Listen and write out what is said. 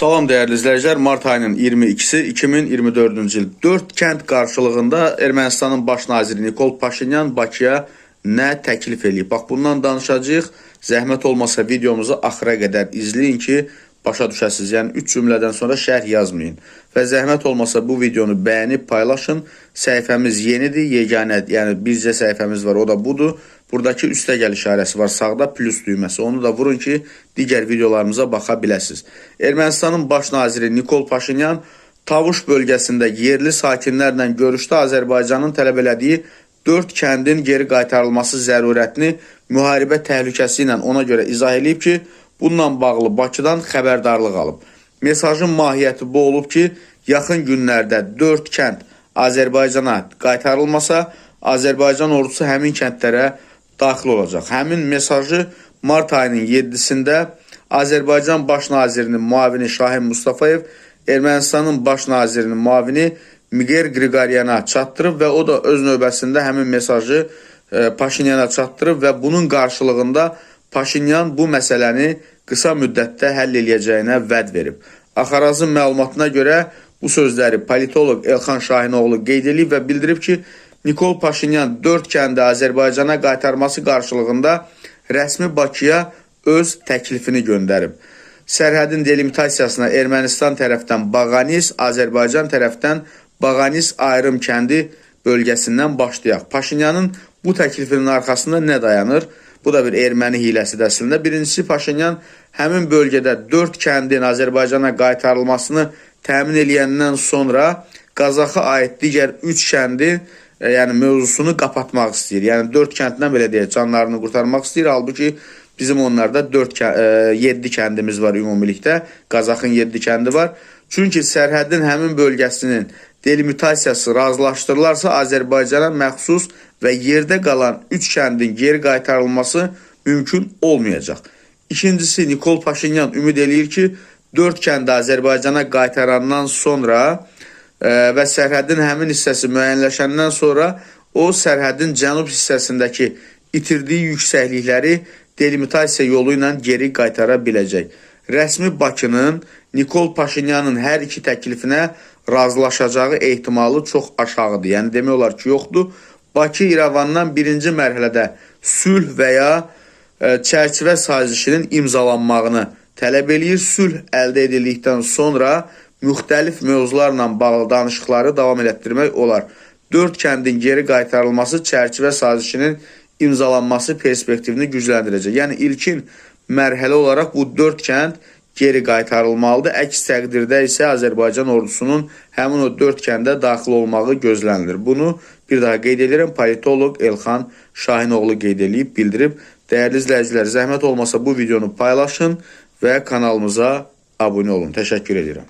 Salam değerli izleyiciler. Mart ayının 22'si 2024-cü il 4 kənd qarşılığında Ermənistanın baş naziri Nikol Paşinyan Bakıya nə təklif eləyib? Bax bundan danışacağıq. Zəhmət olmasa videomuzu axıra qədər izləyin ki, başa düşəsiniz. Yəni 3 cümlədən sonra şərh yazmayın. Və zəhmət olmasa bu videonu bəyənib paylaşın. Səhifəmiz yenidir, yeganə, yəni bircə səhifəmiz var, o da budur. Buradakı üstə gəl işarəsi var, sağda plus düyməsi. Onu da vurun ki, digər videolarımıza baxa biləsiniz. Ermənistanın baş naziri Nikol Paşinyan Tavuş bölgəsində yerli sakinlərlə görüşdə Azərbaycanın tələb elədiyi 4 kəndin geri qaytarılması zərurətini müharibə təhlükəsi ilə ona görə izah eləyib ki, bununla bağlı Bakıdan xəbərdarlıq alıb. Mesajın mahiyyəti bu olub ki, yaxın günlərdə 4 kənd Azərbaycana qaytarılmasa, Azərbaycan ordusu həmin kəndlərə daxil olacaq. Həmin mesajı mart ayının 7-sində Azərbaycan Baş Nazirinin müavini Şahin Mustafayev Ermənistanın Baş Nazirinin müavini Miguel Grigoriana çatdırıb və o da öz növbəsində həmin mesajı e, Paşinyana çatdırıb və bunun qarşılığında Paşinyan bu məsələni qısa müddətdə həll eləyəcəyinə vəd verib. Axarazın məlumatına görə bu sözləri politoloq Elxan Şahinoğlu qeyd edib və bildirib ki, Nikol Paşinyan 4 kəndi Azərbaycana qaytarması qarşılığında rəsmi Bakıya öz təklifini göndərib. Sərhədin delimitasiyasına Ermənistan tərəfdən Bağanis, Azərbaycan tərəfdən Bağanis ayrım kəndi bölgəsindən başlayaq. Paşinyanın bu təklifinin arxasında nə dayanır? Bu da bir erməni hiləsidir əslində. Birincisi Paşinyan həmin bölgədə 4 kəndin Azərbaycana qaytarılmasını təmin eləyəndən sonra Qazaxa aid digər 3 kəndin e, yəni mövzusunu qapatmaq istəyir. Yəni 4 kənddən belə deyək, canlarını qurtarmaq istəyir. Halbuki bizim onlarda 4 7 kəndimiz var ümumilikdə. Qazaxın 7 kəndi var. Çünki sərhədin həmin bölgəsinin delimitasiyası razılaşdırılarsa Azərbaycana məxsus və yerdə qalan 3 kəndin geri qaytarılması mümkün olmayacaq. İkincisi Nikol Paşinyan ümid eləyir ki, 4 kəndi Azərbaycana qaytarandan sonra e, və sərhədin həmin hissəsi müəyyənləşəndən sonra o sərhədin cənub hissəsindəki itirdiyi yüksəklikləri delimitasiya yolu ilə geri qaytara biləcək. Rəsmi Bakının Nikol Paşinyanın hər iki təklifinə razılaşacağı ehtimalı çox aşağıdır. Yəni demək olar ki, yoxdur. Bakı İrəvandan birinci mərhələdə sülh və ya e, çərçivə sazişinin imzalanmağını tələb eləyir. Sülh əldə edildikdən sonra müxtəlif mövzularla bağlı danışıqları davam elətdirmək olar. 4 kəndin geri qaytarılması çərçivə sazişinin imzalanması perspektivini gücləndirəcək. Yəni ilkin mərhələ olaraq bu 4 kənd geri qaytarılmalıdır. Əks təqdirdə isə Azərbaycan ordusunun həmin o 4 kəndə daxil olmağı gözlənilir. Bunu bir daha qeyd edirəm. Politoloq Elxan Şahinoğlu qeyd edib, bildirib. Dəyərli izləyicilər, zəhmət olmasa bu videonu paylaşın və kanalımıza abunə olun. Təşəkkür edirəm.